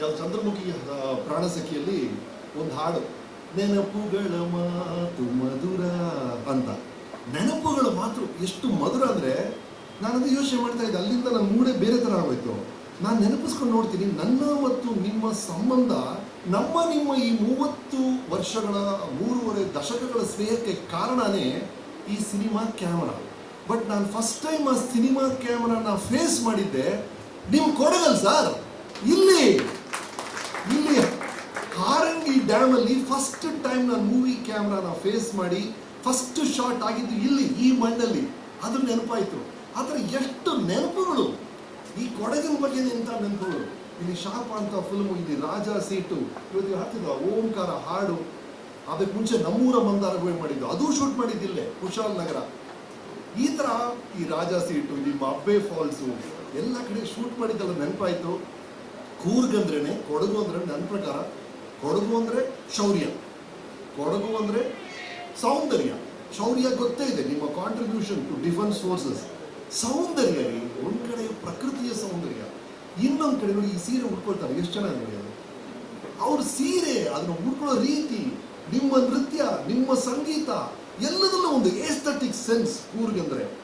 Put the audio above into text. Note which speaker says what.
Speaker 1: ಯಾವ ಚಂದ್ರಮುಖಿ ಪ್ರಾಣಸಖಿಯಲ್ಲಿ ಒಂದು ಹಾಡು, ನೆನಪುಗಳ ಮಾತು ಮಧುರ ಅಂತ. ನೆನಪುಗಳ ಮಾತು ಎಷ್ಟು ಮಧುರ ಅಂದ್ರೆ ಅದು ಯೋಚನೆ ಮಾಡ್ತಾ ಇದ್ದೆ, ಅಲ್ಲಿಂದ ನನ್ನ ಮೂಡೆ ಬೇರೆ ಥರ ಆಗೋಯ್ತು. ನಾನು ನೆನಪಿಸ್ಕೊಂಡು ನೋಡ್ತೀನಿ, ನನ್ನ ಮತ್ತು ನಿಮ್ಮ ಸಂಬಂಧ, ನಮ್ಮ ನಿಮ್ಮ ಈ ಮೂವತ್ತು ವರ್ಷಗಳ, ಮೂರುವರೆ ದಶಕಗಳ ಸ್ನೇಹಕ್ಕೆ ಕಾರಣನೇ ಈ ಸಿನಿಮಾ ಕ್ಯಾಮರಾ. ಬಟ್ ನಾನು ಫಸ್ಟ್ ಟೈಮ್ ಆ ಸಿನಿಮಾ ಕ್ಯಾಮರಾನ ಫೇಸ್ ಮಾಡಿದ್ದೆ ನಿಮ್ಮ ಕೊಡಗಲ್ ಸರ್, ಇಲ್ಲಿ. ಡ್ಯಾಮ್ ಅಲ್ಲಿ ಫಸ್ಟ್ ಟೈಮ್ ನಾನು ಮೂವಿ ಕ್ಯಾಮ್ರಾನ ಫೇಸ್ ಮಾಡಿ ಫಸ್ಟ್ ಶಾಟ್ ಆಗಿದ್ದು ಇಲ್ಲಿ, ಈ ಮಣ್ಣಲ್ಲಿ. ಅದು ನೆನಪಾಯ್ತು. ಆತರ ಎಷ್ಟು ನೆನಪುಗಳು. ಈ ಕೊಡಗಿನ ಬಗ್ಗೆ ಇಂಥ ನೆನಪುಗಳು? ಇಲ್ಲಿ ಶಾಪ ಅಂತ ಫಿಲ್ಮ್ ಇಲ್ಲಿ ರಾಜ ಸೀಟು. ಇವತ್ತು ಹಾಕಿದ ಓಂಕಾರ ಹಾಡು. ಅದಕ್ಕೆ ಮುಂಚೆ ನಮ್ಮೂರ ಮಂದಾರಗುವೆ ಮಾಡಿದ್ದು. ಅದು ಶೂಟ್ ಮಾಡಿದ್ದಿಲ್ಲೇ ಕುಶಾಲ್ ನಗರ. ಈ ತರ ಈ ರಾಜ ಸೀಟು, ನಿಮ್ಮ ಅಬ್ಬೆ ಫಾಲ್ಸು ಎಲ್ಲ ಕಡೆ ಶೂಟ್ ಮಾಡಿದ್ದೆಲ್ಲ ನೆನಪಾಯ್ತು. ಕೂರ್ಗ್ ಅಂದ್ರೇನೆ, ಕೊಡಗು ಅಂದ್ರೆ ನನ್ನ ಪ್ರಕಾರ ಕೊಡಗು ಅಂದ್ರೆ ಶೌರ್ಯ. ಕೊಡಗು ಅಂದ್ರೆ ಸೌಂದರ್ಯ. ಶೌರ್ಯ ಗೊತ್ತೇ ಇದೆ, ನಿಮ್ಮ contribution to defence forces Soundarya ರೀ, ಒಂದ್ ಕಡೆ ಪ್ರಕೃತಿಯ ಸೌಂದರ್ಯ, ಇನ್ನೊಂದು ಕಡೆ ನೋಡಿ ಈ ಸೀರೆ ಉಟ್ಕೊಳ್ತಾರೆ, ಎಷ್ಟು ಚೆನ್ನಾಗಿ ನೋಡಿ ಅದು. ಅವ್ರ ಸೀರೆ, ಅದನ್ನ ಉಟ್ಕೊಳ್ಳೋ ರೀತಿ, ನಿಮ್ಮ ನೃತ್ಯ, ನಿಮ್ಮ ಸಂಗೀತ ಎಲ್ಲದಲ್ಲೂ ಒಂದು ಏಸ್ಥೆಟಿಕ್ ಸೆನ್ಸ್ ಕೂರ್ಗೆ ಅಂದ್ರೆ.